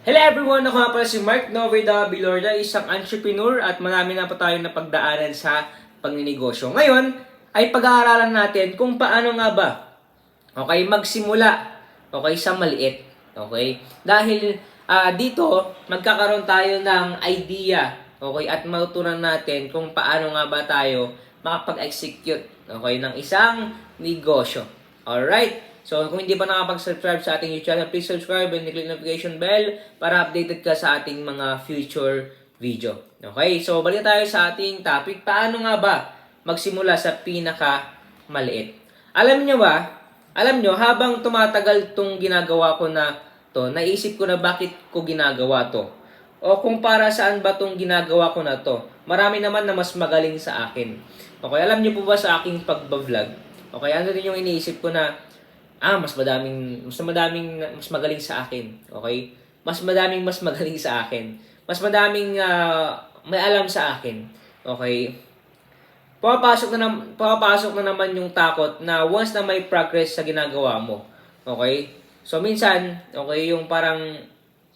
Hello everyone! Ako nga pala si Mark Novida Bilorda, isang entrepreneur at marami na pa tayong napagdaanan sa pagninegosyo. Ngayon ay pag-aaralan natin kung paano nga ba okay, magsimula okay, sa maliit. Okay? Dahil ah, dito, magkakaroon tayo ng idea okay, at matutunan natin kung paano nga ba tayo makapag-execute okay, ng isang negosyo. Alright? So, kung hindi pa nakapag-subscribe sa ating YouTube channel, please subscribe and click notification bell para updated ka sa ating mga future video. Okay? So, balik tayo sa ating topic. Paano nga ba magsimula sa pinaka maliit? Alam nyo ba, alam nyo, habang tumatagal tong ginagawa ko na to, naisip ko na bakit ko ginagawa to. O kung para saan ba tong ginagawa ko na to. Marami naman na mas magaling sa akin. Okay, alam niyo po ba sa aking pagbablog? Okay, ano din yung iniisip ko na ah, mas madaming mas madaming mas magaling sa akin. Okay? Mas madaming mas magaling sa akin. Mas madaming ah, may alam sa akin. Okay? Pumapasok na, nam- pumapasok na naman yung takot na once na may progress sa ginagawa mo. Okay? So, minsan, okay, yung parang,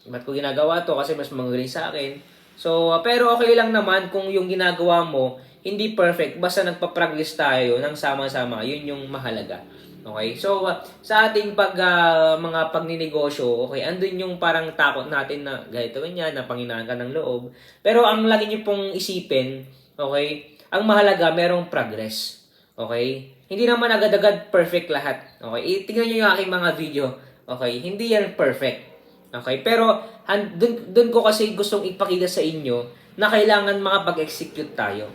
ba't ko ginagawa to? Kasi mas magaling sa akin. So, ah, pero okay lang naman kung yung ginagawa mo, hindi perfect. Basta nagpa-progress tayo ng sama-sama. Yun yung mahalaga. Okay? So, ah, sa ating pag, ah, mga pagninegosyo, okay, andun yung parang takot natin na ganito ganyan, na panghinaan ka ng loob. Pero ang lagi niyo pong isipin, okay, ang mahalaga, merong progress. Okay? Hindi naman agad-agad perfect lahat. Okay? Tingnan nyo yung aking mga video. Okay? Hindi yan perfect. Okay? Pero, han- dun, dun ko kasi gustong ipakita sa inyo na kailangan makapag-execute tayo.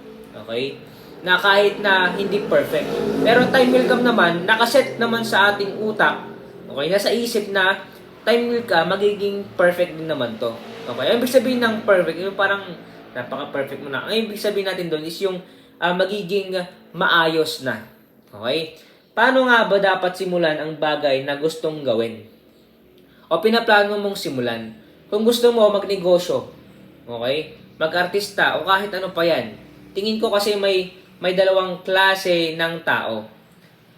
Okay? Na kahit na hindi perfect. Pero time will come naman, nakaset naman sa ating utak. Okay? Nasa isip na time will come, magiging perfect din naman to. Okay? Ang ibig sabihin ng perfect, yung parang napaka-perfect mo na. Ang ibig sabihin natin doon is yung ah, magiging maayos na. Okay? Paano nga ba dapat simulan ang bagay na gustong gawin? O pinaplano mong simulan? Kung gusto mo magnegosyo, okay? Mag-artista o kahit ano pa yan. Tingin ko kasi may may dalawang klase ng tao.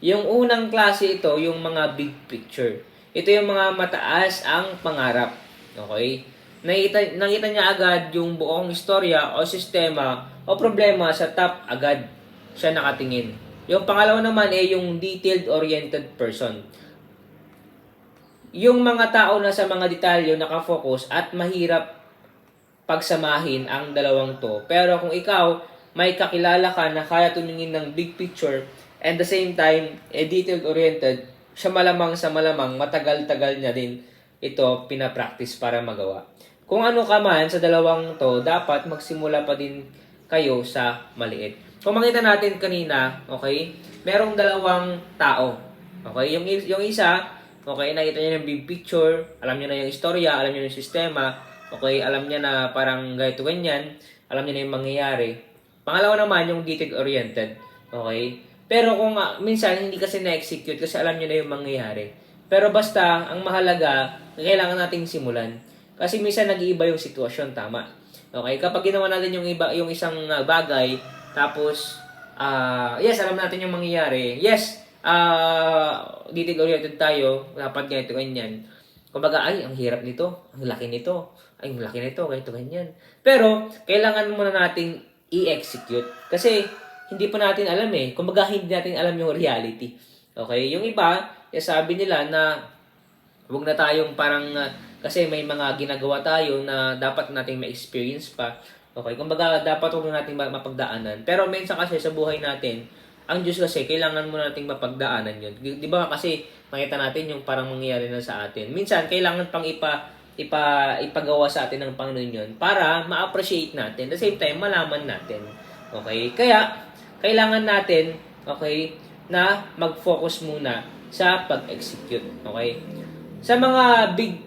Yung unang klase ito, yung mga big picture. Ito yung mga mataas ang pangarap. Okay? Nakita, nakita niya agad yung buong istorya o sistema o problema sa top agad siya nakatingin. Yung pangalawa naman ay yung detailed-oriented person. Yung mga tao na sa mga detalyo nakafocus at mahirap pagsamahin ang dalawang to. Pero kung ikaw may kakilala ka na kaya tumingin ng big picture and the same time eh, detailed-oriented, siya malamang sa malamang matagal-tagal niya din ito pinapractice para magawa. Kung ano ka man sa dalawang to, dapat magsimula pa din kayo sa maliit. Kung makita natin kanina, okay, merong dalawang tao. Okay, yung, yung isa, okay, nakita niya yung big picture, alam niya na yung istorya, alam niya yung sistema, okay, alam niya na parang ganito ganyan, alam niya na yung mangyayari. Pangalawa naman, yung detail-oriented. Okay? Pero kung ah, minsan hindi kasi na-execute kasi alam niyo na yung mangyayari. Pero basta, ang mahalaga, kailangan nating simulan. Kasi minsan nag-iiba yung sitwasyon, tama. Okay? Kapag ginawa natin yung iba yung isang ah, bagay, tapos ah yes, alam natin yung mangyayari. Yes, ah detail-oriented tayo, dapat ganito ganyan. Kumbaga, ay, ang hirap nito, ang laki nito, ay, ang laki nito, ganito, ganyan. Pero, kailangan muna nating i-execute. Kasi, hindi pa natin alam eh. Kumbaga, hindi natin alam yung reality. Okay? Yung iba, eh, sabi nila na huwag na tayong parang, ah, kasi may mga ginagawa tayo na dapat nating ma-experience pa. Okay? Kumbaga, dapat huwag na nating ma- mapagdaanan. Pero minsan kasi sa buhay natin, ang Diyos kasi, kailangan mo nating mapagdaanan yun. Di di ba kasi, makita natin yung parang mangyayari na sa atin. Minsan, kailangan pang ipa, ipa, ipagawa sa atin ng Panginoon yun para ma-appreciate natin. At the same time, malaman natin. Okay? Kaya, kailangan natin, okay, na mag-focus muna sa pag-execute. Okay? Sa mga big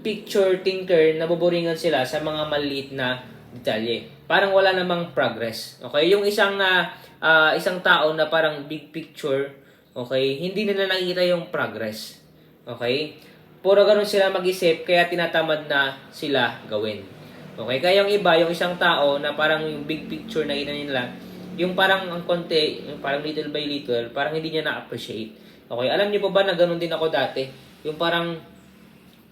picture thinker, nabuburingan sila sa mga maliit na detalye. Parang wala namang progress. Okay? Yung isang ah, ah, isang tao na parang big picture, okay, hindi nila nakikita yung progress. Okay? Puro ganun sila mag-isip, kaya tinatamad na sila gawin. Okay? Kaya yung iba, yung isang tao na parang yung big picture na ina nila, yung parang ang konti, yung parang little by little, parang hindi niya na-appreciate. Okay? Alam niyo po ba na ganun din ako dati? Yung parang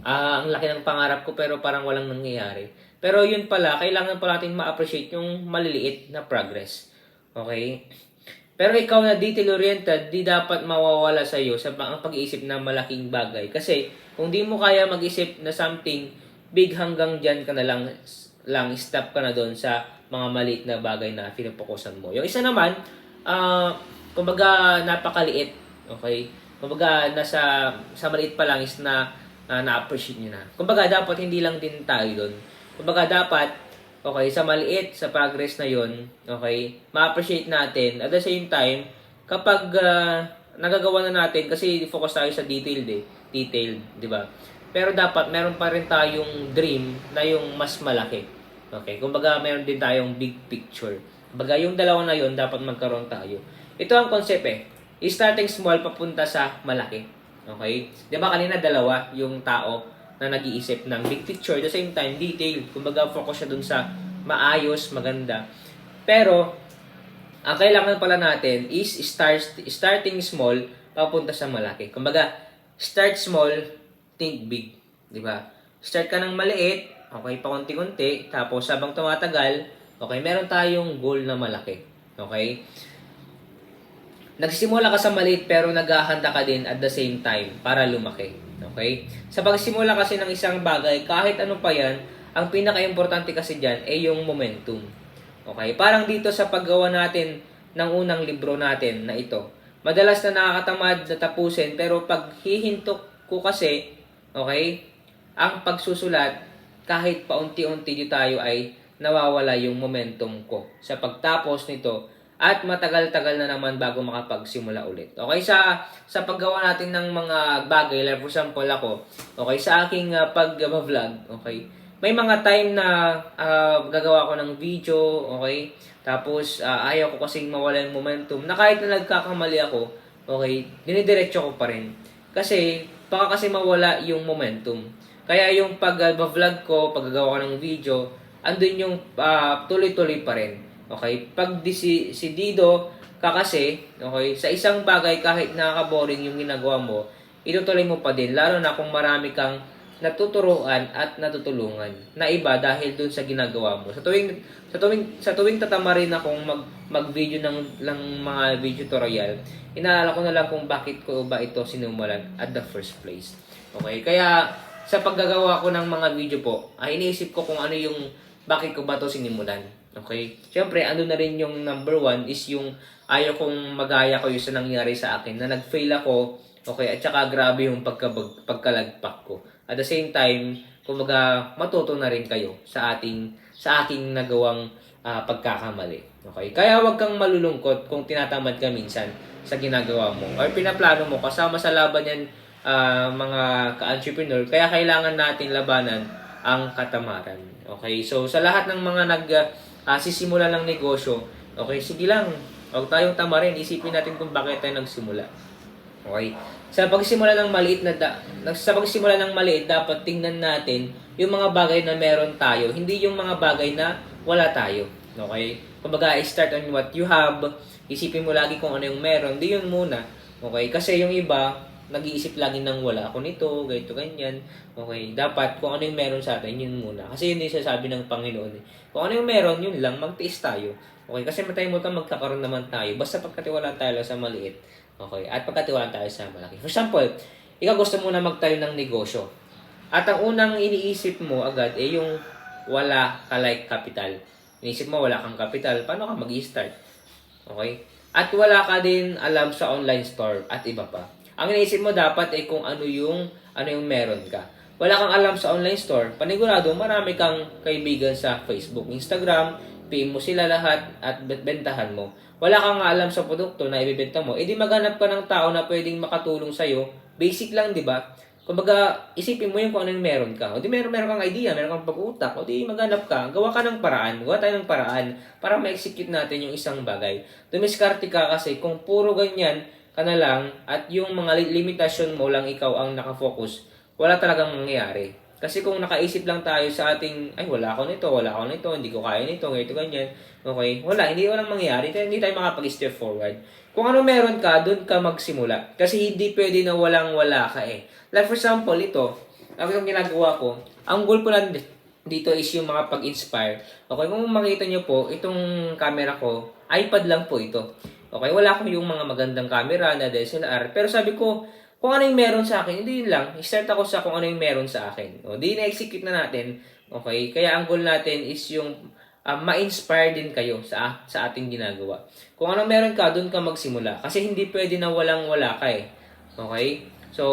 ah, ang laki ng pangarap ko pero parang walang nangyayari. Pero yun pala, kailangan pala natin ma-appreciate yung maliliit na progress. Okay? Pero ikaw na detail-oriented, di dapat mawawala sa iyo sa pag-iisip na malaking bagay. Kasi kung di mo kaya mag-isip na something big hanggang dyan ka na lang, lang stop ka na doon sa mga maliit na bagay na pinupokusan mo. Yung isa naman, ah, kumbaga napakaliit. Okay? Kumbaga nasa sa maliit pa lang is na na na-appreciate niyo na. Kumbaga dapat hindi lang din tayo doon. Kumbaga dapat okay, sa maliit sa progress na 'yon, okay, ma-appreciate natin at the same time kapag ah, nagagawa na natin kasi focus tayo sa detailed eh, detailed, 'di ba? Pero dapat meron pa rin tayong dream na yung mas malaki. Okay, kumbaga meron din tayong big picture. Kumbaga yung dalawa na 'yon dapat magkaroon tayo. Ito ang concept eh. Starting small papunta sa malaki. Okay? 'Di ba kanina dalawa yung tao na nag-iisip ng big picture at the same time detailed. Kumbaga focus siya dun sa maayos, maganda. Pero ang kailangan pala natin is start starting small papunta sa malaki. Kumbaga start small, think big, 'di ba? Start ka ng maliit, okay, paunti-unti, tapos habang tumatagal, okay, meron tayong goal na malaki. Okay? Nagsimula ka sa maliit pero naghahanda ka din at the same time para lumaki. Okay? Sa pagsimula kasi ng isang bagay, kahit ano pa yan, ang pinaka-importante kasi dyan ay yung momentum. Okay? Parang dito sa paggawa natin ng unang libro natin na ito. Madalas na nakakatamad na tapusin pero pag hihintok ko kasi, okay, ang pagsusulat, kahit paunti-unti tayo ay nawawala yung momentum ko sa pagtapos nito at matagal-tagal na naman bago makapagsimula ulit. Okay, sa sa paggawa natin ng mga bagay, like for example ako, okay, sa aking uh, pag-vlog, okay, may mga time na ah, gagawa ko ng video, okay, tapos ah, ayaw ko kasing mawala yung momentum, na kahit na nagkakamali ako, okay, dinidiretso ko pa rin. Kasi, baka kasi mawala yung momentum. Kaya yung pag-vlog ko, paggagawa ko ng video, andun yung ah, tuloy-tuloy pa rin. Okay? Pag di si, si Dido ka kasi, okay, sa isang bagay kahit nakaka-boring yung ginagawa mo, itutuloy mo pa din. Lalo na kung marami kang natuturuan at natutulungan na iba dahil dun sa ginagawa mo. Sa tuwing sa tuwing sa tuwing tatama rin akong mag mag-video ng ng mga video tutorial, inaalala ko na lang kung bakit ko ba ito sinumulan at the first place. Okay? Kaya sa paggagawa ko ng mga video po, ay iniisip ko kung ano yung bakit ko ba to sinimulan. Okay? Siyempre, ano na rin yung number one is yung ayaw kong magaya ko yung sa nangyari sa akin na nag-fail ako, okay, at saka grabe yung pagkabag, pagkalagpak ko. At the same time, kumbaga, matuto na rin kayo sa ating sa aking nagawang ah, pagkakamali. Okay? Kaya wag kang malulungkot kung tinatamad ka minsan sa ginagawa mo or pinaplano mo kasama sa laban yan ah, mga ka-entrepreneur. Kaya kailangan natin labanan ang katamaran. Okay? So, sa lahat ng mga nag ah, sisimula ng negosyo, okay, sige lang. Huwag tayong tamarin. Isipin natin kung bakit tayo nagsimula. Okay? Sa pagsimula ng maliit na da- sa pagsimula ng maliit, dapat tingnan natin yung mga bagay na meron tayo, hindi yung mga bagay na wala tayo. Okay? Kumbaga, start on what you have. Isipin mo lagi kung ano yung meron. Di yun muna. Okay? Kasi yung iba, nag-iisip lagi ng wala ako nito, ganito, ganyan. Okay? Dapat kung ano yung meron sa atin, yun muna. Kasi yun yung sasabi ng Panginoon. eh. Kung ano yung meron, yun lang, magtiis tayo. Okay? Kasi matay mo magkakaroon naman tayo. Basta pagkatiwala tayo sa maliit. Okay? At pagkatiwala tayo sa malaki. For example, ikaw gusto mo na magtayo ng negosyo. At ang unang iniisip mo agad ay yung wala ka like capital. Iniisip mo wala kang capital, paano ka mag-start? Okay? At wala ka din alam sa online store at iba pa. Ang iniisip mo dapat ay kung ano yung ano yung meron ka. Wala kang alam sa online store, panigurado marami kang kaibigan sa Facebook, Instagram, PM mo sila lahat at bentahan mo. Wala kang alam sa produkto na ibebenta mo, edi maghanap ka ng tao na pwedeng makatulong sa'yo. Basic lang, di ba? Kumbaga, isipin mo yung kung ano yung meron ka. O di meron, meron kang idea, meron kang pag-utak. O di maghanap ka, gawa ka ng paraan. Gawa tayo ng paraan para ma-execute natin yung isang bagay. Dumiskarte ka kasi kung puro ganyan ka na lang at yung mga li- limitasyon mo lang ikaw ang nakafocus, wala talagang mangyayari. Kasi kung nakaisip lang tayo sa ating, ay wala ako nito, wala ako nito, hindi ko kaya nito, ganito, ganyan. Okay? Wala, hindi walang mangyayari. Hindi tayo makapag-step forward. Kung ano meron ka, doon ka magsimula. Kasi hindi pwede na walang wala ka eh. Like for example, ito, Ako yung ginagawa ko, ang goal ko lang di- dito is yung mga pag-inspire. Okay, kung makita nyo po, itong camera ko, iPad lang po ito. Okay, wala ko yung mga magandang camera na DSLR. Pero sabi ko, kung ano yung meron sa akin, hindi yun lang. I-start ako sa kung ano yung meron sa akin. O, di na-execute na natin. Okay, kaya ang goal natin is yung ah, ma-inspire din kayo sa sa ating ginagawa. Kung ano meron ka, doon ka magsimula. Kasi hindi pwede na walang-wala ka eh. Okay? So,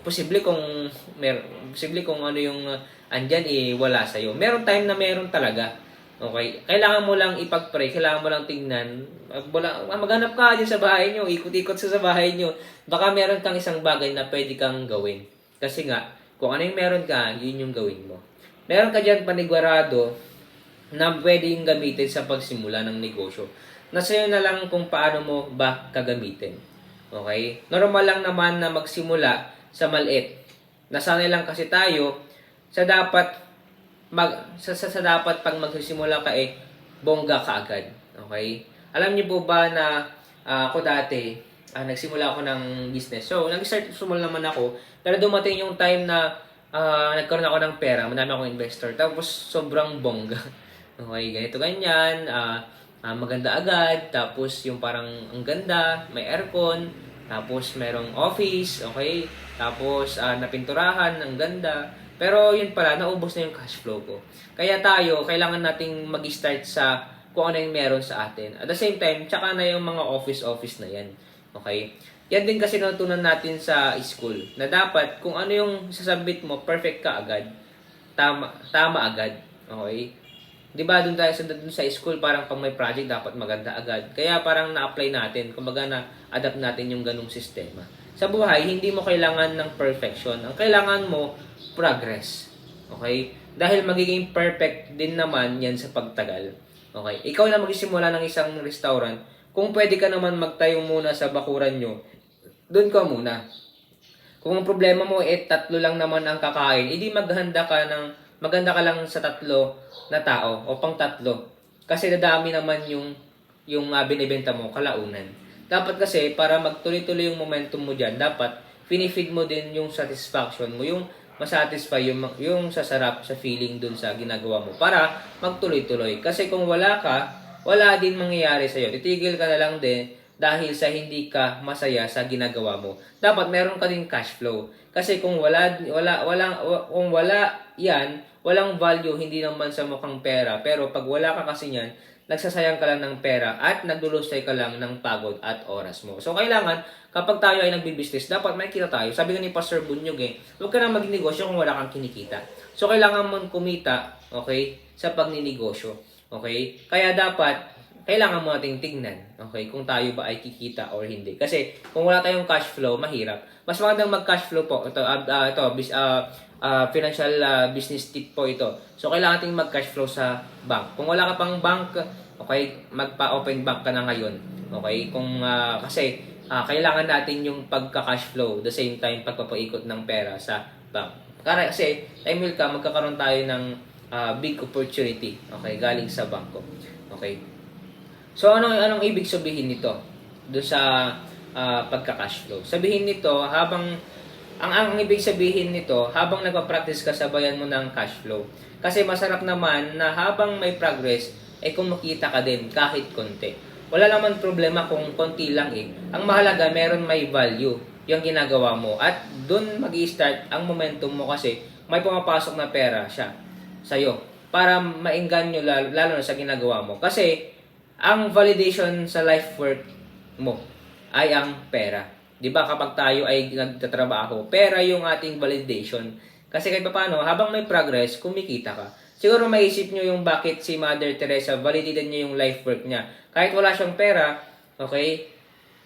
posible kung mer posible kung ano yung uh, andyan eh wala sa iyo. Meron time na meron talaga. Okay? Kailangan mo lang ipag-pray, kailangan mo lang tingnan. Wala, ah, maghanap ka din sa bahay nyo, ikot-ikot sa bahay nyo. Baka meron kang isang bagay na pwede kang gawin. Kasi nga, kung ano yung meron ka, yun yung gawin mo. Meron ka dyan panigwarado na pwede yung gamitin sa pagsimula ng negosyo. Nasa iyo na lang kung paano mo ba kagamitin. Okay? Normal lang naman na magsimula sa maliit. Nasanay lang kasi tayo sa dapat mag sa, sa, sa dapat pag magsisimula ka eh bongga ka agad. Okay? Alam niyo po ba na ah, ako dati ah, nagsimula ako ng business. So, nag-start sumula naman ako. Pero dumating yung time na ah, nagkaroon ako ng pera, madami akong investor. Tapos sobrang bongga. Okay, ganito ganyan, ah, ah, maganda agad, tapos yung parang ang ganda, may aircon, tapos merong office, okay, tapos ah, napinturahan, ang ganda. Pero yun pala, naubos na yung cash flow ko. Kaya tayo, kailangan nating mag-start sa kung ano yung meron sa atin. At the same time, tsaka na yung mga office-office na yan. Okay? Yan din kasi natutunan natin sa school. Na dapat, kung ano yung sasabit mo, perfect ka agad. Tama, tama agad. Okay? 'Di ba doon tayo sa doon sa school parang pag may project dapat maganda agad. Kaya parang na-apply natin, kumbaga na adapt natin yung ganung sistema. Sa buhay, hindi mo kailangan ng perfection. Ang kailangan mo progress. Okay? Dahil magiging perfect din naman 'yan sa pagtagal. Okay? Ikaw na magsisimula ng isang restaurant, kung pwede ka naman magtayo muna sa bakuran nyo, doon ka muna. Kung ang problema mo eh tatlo lang naman ang kakain, edi maghanda ka ng maganda ka lang sa tatlo na tao o pang tatlo. Kasi dadami naman yung yung uh, binibenta mo kalaunan. Dapat kasi para magtuloy-tuloy yung momentum mo diyan, dapat finifeed mo din yung satisfaction mo, yung masatisfy yung yung sasarap sa feeling dun sa ginagawa mo para magtuloy-tuloy. Kasi kung wala ka, wala din mangyayari sa iyo. Titigil ka na lang din dahil sa hindi ka masaya sa ginagawa mo. Dapat meron ka din cash flow. Kasi kung wala wala walang kung wala 'yan, walang value hindi naman sa mukhang pera. Pero pag wala ka kasi niyan, nagsasayang ka lang ng pera at nagdulusay ka lang ng pagod at oras mo. So kailangan kapag tayo ay nagbi-business, dapat may kita tayo. Sabi nga ni Pastor Bunyog eh, huwag ka nang magnegosyo kung wala kang kinikita. So kailangan mong kumita, okay, sa pagninegosyo. Okay? Kaya dapat kailangan mo nating tignan, okay, kung tayo ba ay kikita or hindi. Kasi kung wala tayong cash flow, mahirap. Mas magandang mag-cash flow po. Ito, uh, ito, bis, uh, uh, financial uh, business tip po ito. So, kailangan nating mag-cash flow sa bank. Kung wala ka pang bank, okay, magpa-open bank ka na ngayon. Okay? Kung, uh, kasi, uh, kailangan natin yung pagka-cash flow, the same time, pagpapaikot ng pera sa bank. Kasi, time will come, magkakaroon tayo ng uh, big opportunity, okay, galing sa bangko. Okay? So anong anong ibig sabihin nito do sa uh, pagka-cash flow? Sabihin nito habang ang ang ibig sabihin nito habang nagpa-practice ka sabayan mo ng cash flow. Kasi masarap naman na habang may progress ay eh, kumikita ka din kahit konti. Wala naman problema kung konti lang eh. Ang mahalaga meron may value yung ginagawa mo at doon magi-start ang momentum mo kasi may pumapasok na pera siya sa'yo para maingganyo lalo, lalo na sa ginagawa mo. Kasi ang validation sa life work mo ay ang pera. 'Di ba kapag tayo ay nagtatrabaho, pera yung ating validation. Kasi kahit paano, habang may progress, kumikita ka. Siguro maisip nyo yung bakit si Mother Teresa validated niya yung life work niya. Kahit wala siyang pera, okay?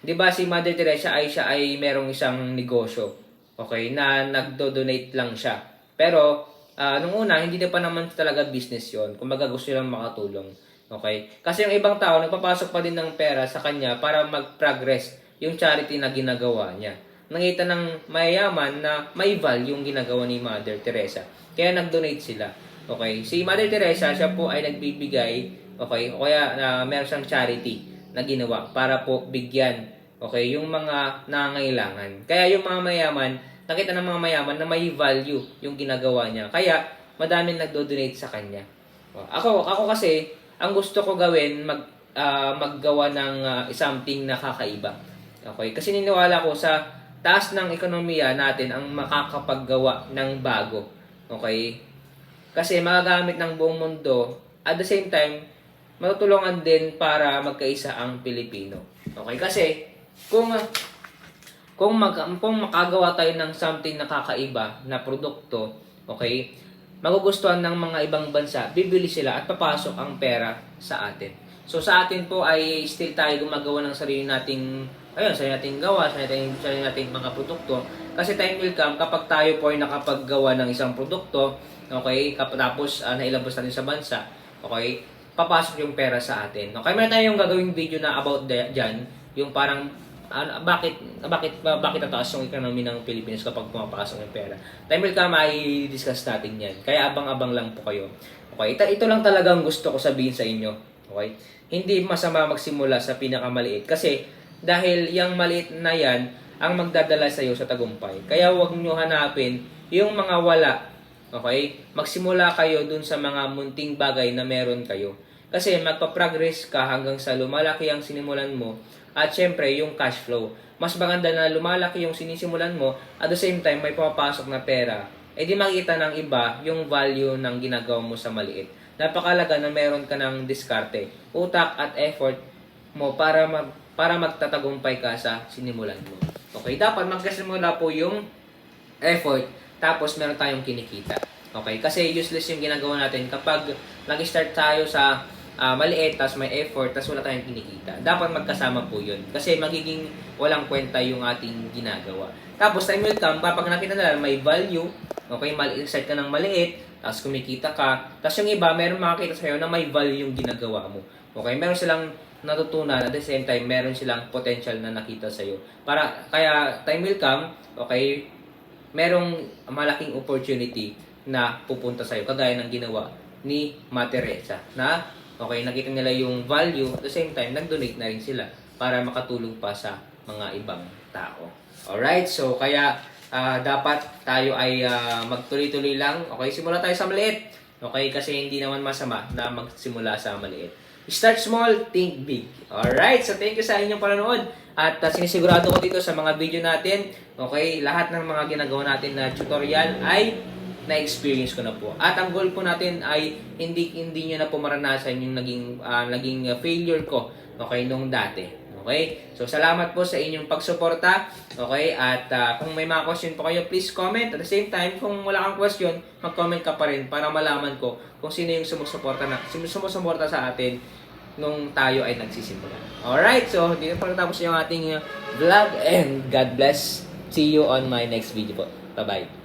'Di ba si Mother Teresa ay siya ay merong isang negosyo, okay, na nagdo-donate lang siya. Pero uh, nung una, hindi na pa naman talaga business 'yon. Kumbaga gusto lang makatulong. Okay? Kasi yung ibang tao, nagpapasok pa din ng pera sa kanya para mag-progress yung charity na ginagawa niya. Nangita ng mayayaman na may value yung ginagawa ni Mother Teresa. Kaya nag-donate sila. Okay? Si Mother Teresa, siya po ay nagbibigay, okay, o kaya na uh, meron siyang charity na ginawa para po bigyan, okay, yung mga nangangailangan. Kaya yung mga mayaman, nakita ng mga mayaman na may value yung ginagawa niya. Kaya, madaming nagdo-donate sa kanya. Ako, ako kasi, ang gusto ko gawin, mag, ah, maggawa ng ah, something na kakaiba. Okay? Kasi niniwala ko sa taas ng ekonomiya natin ang makakapaggawa ng bago. Okay? Kasi magagamit ng buong mundo, at the same time, matutulungan din para magkaisa ang Pilipino. Okay? Kasi, kung kung mag kung makagawa tayo ng something na kakaiba na produkto, okay? Magugustuhan ng mga ibang bansa, bibili sila at papasok ang pera sa atin. So sa atin po ay still tayo gumagawa ng sarili nating ayun, sarili nating gawa, sarili nating, sarili nating mga produkto. Kasi time will come kapag tayo po ay nakapaggawa ng isang produkto, okay, tapos uh, nailabas natin sa bansa, okay, papasok yung pera sa atin. Okay, meron tayong gagawing video na about dyan, yung parang ano, bakit bakit ba- bakit tataas yung economy ng Pilipinas kapag pumapasok yung pera. Time will come ay discuss natin 'yan. Kaya abang-abang lang po kayo. Okay, ito, ito lang talagang gusto ko sabihin sa inyo. Okay? Hindi masama magsimula sa pinakamaliit kasi dahil yung maliit na 'yan ang magdadala sa iyo sa tagumpay. Kaya huwag niyo hanapin yung mga wala. Okay? Magsimula kayo dun sa mga munting bagay na meron kayo. Kasi magpa-progress ka hanggang sa lumalaki ang sinimulan mo at syempre yung cash flow. Mas maganda na lumalaki yung sinisimulan mo at the same time may pumapasok na pera. Eh di makita ng iba yung value ng ginagawa mo sa maliit. Napakalaga na meron ka ng diskarte, utak at effort mo para mag, para magtatagumpay ka sa sinimulan mo. Okay, dapat magkasimula po yung effort tapos meron tayong kinikita. Okay, kasi useless yung ginagawa natin kapag nag-start tayo sa ah, maliit, tapos may effort, tapos wala tayong kinikita. Dapat magkasama po yun. Kasi magiging walang kwenta yung ating ginagawa. Tapos time will come, kapag nakita nila may value, okay, mali-start ka ng maliit, tapos kumikita ka, tapos yung iba, meron makakita sa'yo na may value yung ginagawa mo. Okay, meron silang natutunan at the same time, meron silang potential na nakita sa'yo. Para, kaya time will come, okay, merong malaking opportunity na pupunta sa'yo, kagaya ng ginawa ni Materesa, na okay, nakita nila yung value, at the same time, nag-donate na rin sila para makatulong pa sa mga ibang tao. Alright, so kaya ah, dapat tayo ay ah, magtuloy-tuloy lang. Okay, simula tayo sa maliit. Okay, kasi hindi naman masama na magsimula sa maliit. Start small, think big. Alright, so thank you sa inyong panonood. At uh, sinisigurado ko dito sa mga video natin, okay, lahat ng mga ginagawa natin na tutorial ay na-experience ko na po. At ang goal po natin ay hindi hindi niyo na po maranasan yung naging ah, naging ah, failure ko okay nung dati. Okay? So salamat po sa inyong pagsuporta. Okay? At ah, kung may mga question po kayo, please comment. At the same time, kung wala kang question, mag-comment ka pa rin para malaman ko kung sino yung sumusuporta na sumusuporta sa atin nung tayo ay nagsisimula. Alright, so dito pa natapos yung ating uh, vlog and God bless. See you on my next video po. Bye-bye.